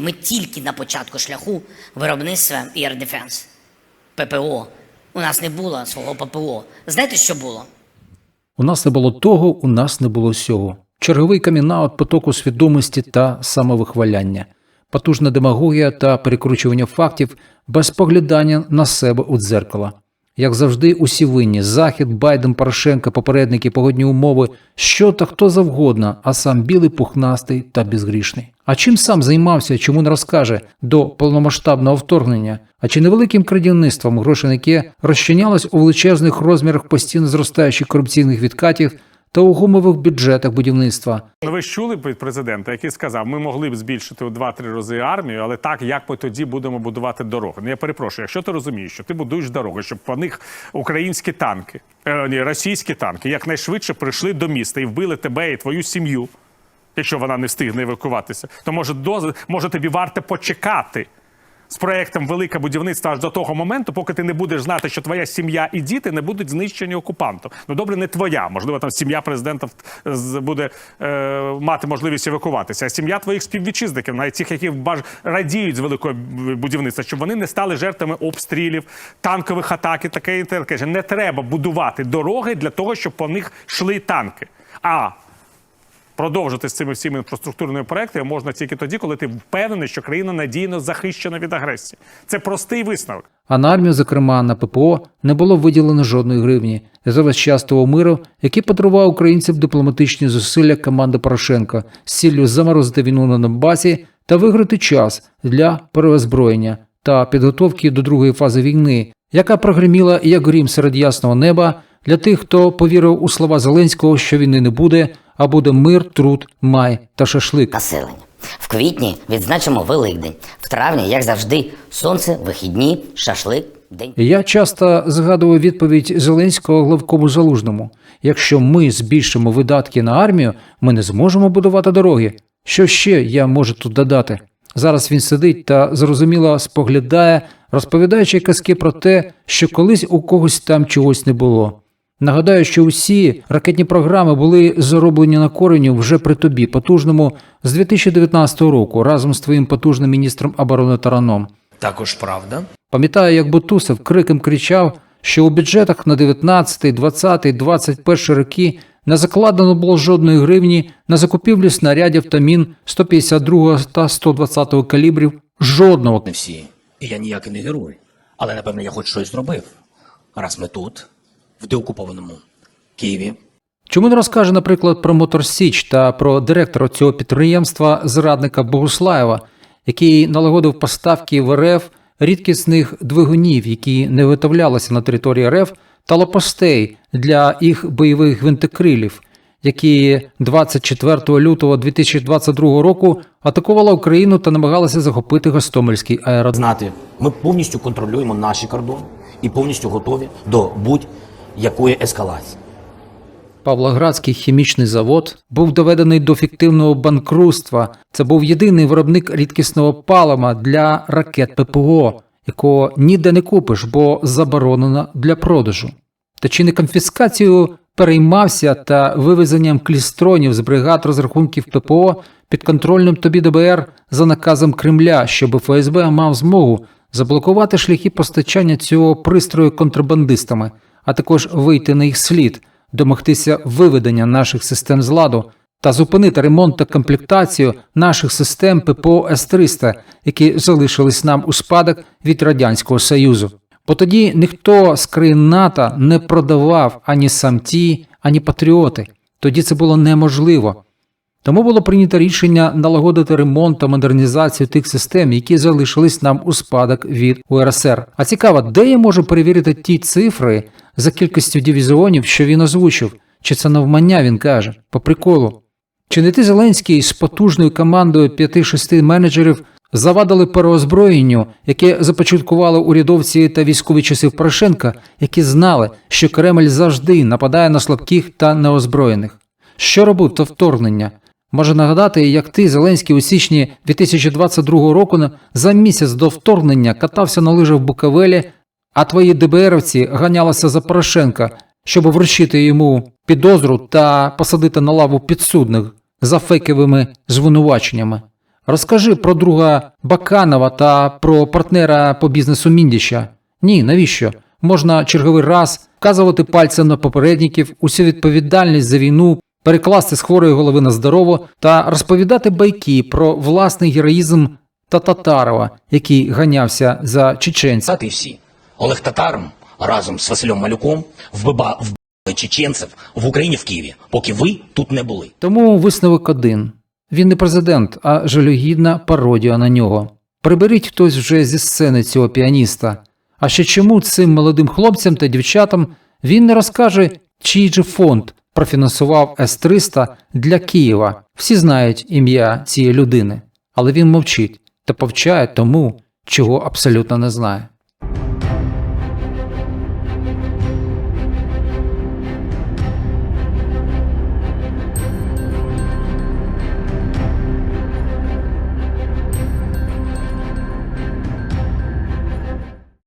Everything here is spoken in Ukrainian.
Ми тільки на початку шляху виробництва Air Defense. ППО. У нас не було свого ППО. Знаєте, що було? У нас не було того, у нас не було сього. Черговий камінаут потоку свідомості та самовихваляння, потужна демагогія та перекручування фактів без поглядання на себе у дзеркало. Як завжди, усі винні Захід, Байден, Порошенко, попередники, погодні умови, що та хто завгодно, а сам білий, пухнастий та безгрішний. А чим сам займався, чому не розкаже до повномасштабного вторгнення? А чи невеликим крадівництвом, гроші на розчинялось у величезних розмірах постійно зростаючих корупційних відкатів та у гумових бюджетах будівництва? Ну, ви ж чули від президента, який сказав, ми могли б збільшити у 2-3 рази армію, але так як ми тоді будемо будувати дороги. Ну я перепрошую, якщо ти розумієш, що ти будуєш дороги, щоб по них українські танки, е, ні, російські танки якнайшвидше прийшли до міста і вбили тебе і твою сім'ю, якщо вона не встигне евакуватися, то може доз... може тобі варто почекати. З проектом велике будівництво аж до того моменту, поки ти не будеш знати, що твоя сім'я і діти не будуть знищені окупантом. Ну добре, не твоя. Можливо, там сім'я президента буде е, мати можливість евакуватися. А сім'я твоїх співвітчизників, навіть тих, які баж радіють з великого будівництва, щоб вони не стали жертвами обстрілів, танкових атак і таке і. Не треба будувати дороги для того, щоб по них йшли танки. А продовжити з цими всіми інфраструктурними проектами можна тільки тоді, коли ти впевнений, що країна надійно захищена від агресії. Це простий висновок. А на армію, зокрема на ППО, не було виділено жодної гривні. За весь час того миру, який подарував українцям дипломатичні зусилля команди Порошенка з ціллю заморозити війну на Донбасі та виграти час для переозброєння та підготовки до другої фази війни, яка прогреміла як грім серед ясного неба для тих, хто повірив у слова Зеленського, що війни не буде, а буде мир, труд, май та шашлик. Населення. В квітні відзначимо Великдень. В травні, як завжди, сонце, вихідні, шашлик, день. Я часто згадую відповідь Зеленського главкому залужному: якщо ми збільшимо видатки на армію, ми не зможемо будувати дороги. Що ще я можу тут додати? Зараз він сидить та зрозуміло споглядає, розповідаючи казки про те, що колись у когось там чогось не було. Нагадаю, що усі ракетні програми були зароблені на кореню вже при тобі, потужному з 2019 року, разом з твоїм потужним міністром оборони Тараном. Також правда. Пам'ятаю, як Бутусов криком кричав, що у бюджетах на 19, 20, 21 роки не закладено було жодної гривні на закупівлю снарядів та мін 152 та 120 калібрів. Жодного. Не всі. І я ніякий не герой. Але напевно я хоч щось зробив. Раз ми тут, в деокупованому Києві, Чому не розкаже, наприклад, про Мотор Січ та про директора цього підприємства зрадника Богуслаєва, який налагодив поставки в РФ рідкісних двигунів, які не виготовлялися на території РФ, та лопастей для їх бойових гвинтокрилів, які 24 лютого 2022 року атакувала Україну та намагалася захопити Гостомельський аеродром. знати, ми повністю контролюємо наші кордони і повністю готові до будь-якої ескалації. Павлоградський хімічний завод був доведений до фіктивного банкрутства. Це був єдиний виробник рідкісного палива для ракет ППО, якого ніде не купиш, бо заборонено для продажу. Та чи не конфіскацією переймався та вивезенням клістронів з бригад розрахунків ППО підконтрольним тобі ДБР за наказом Кремля, щоб ФСБ мав змогу заблокувати шляхи постачання цього пристрою контрабандистами, а також вийти на їх слід, домогтися виведення наших систем з ладу та зупинити ремонт та комплектацію наших систем ППО С-300, які залишились нам у спадок від Радянського Союзу. Бо тоді ніхто з країн НАТО не продавав ані самті, ані патріоти. Тоді це було неможливо. Тому було прийнято рішення налагодити ремонт та модернізацію тих систем, які залишились нам у спадок від УРСР. А цікаво, де я можу перевірити ті цифри за кількістю дивізіонів, що він озвучив? Чи це навмання він каже? По приколу. Чи не ти Зеленський з потужною командою 5-6 менеджерів завадили переозброєнню, яке започаткували урядовці та військові часів Порошенка, які знали, що Кремль завжди нападає на слабких та неозброєних? Що робив то вторгнення? Може нагадати, як ти, Зеленський, у січні 2022 року за місяць до вторгнення катався на лижах в Буковелі, а твої ДБРовці ганялися за Порошенка, щоб вручити йому підозру та посадити на лаву підсудних за фейковими звинуваченнями. Розкажи про друга Баканова та про партнера по бізнесу Міндіща. Ні, навіщо? Можна черговий раз вказувати пальцем на попередників, усю відповідальність за війну, перекласти з хворої голови на здорову та розповідати байки про власний героїзм та Татарова, який ганявся за чеченця. Всі. Олег Татаром разом з Василем Малюком вбиба вбили чеченців в Україні в Києві, поки ви тут не були. Тому висновок один: він не президент, а жалюгідна пародія на нього. Приберіть хтось вже зі сцени цього піаніста. А ще чому цим молодим хлопцям та дівчатам він не розкаже, чий же фонд профінансував С-300 для Києва. Всі знають ім'я цієї людини, але він мовчить та повчає тому, чого абсолютно не знає.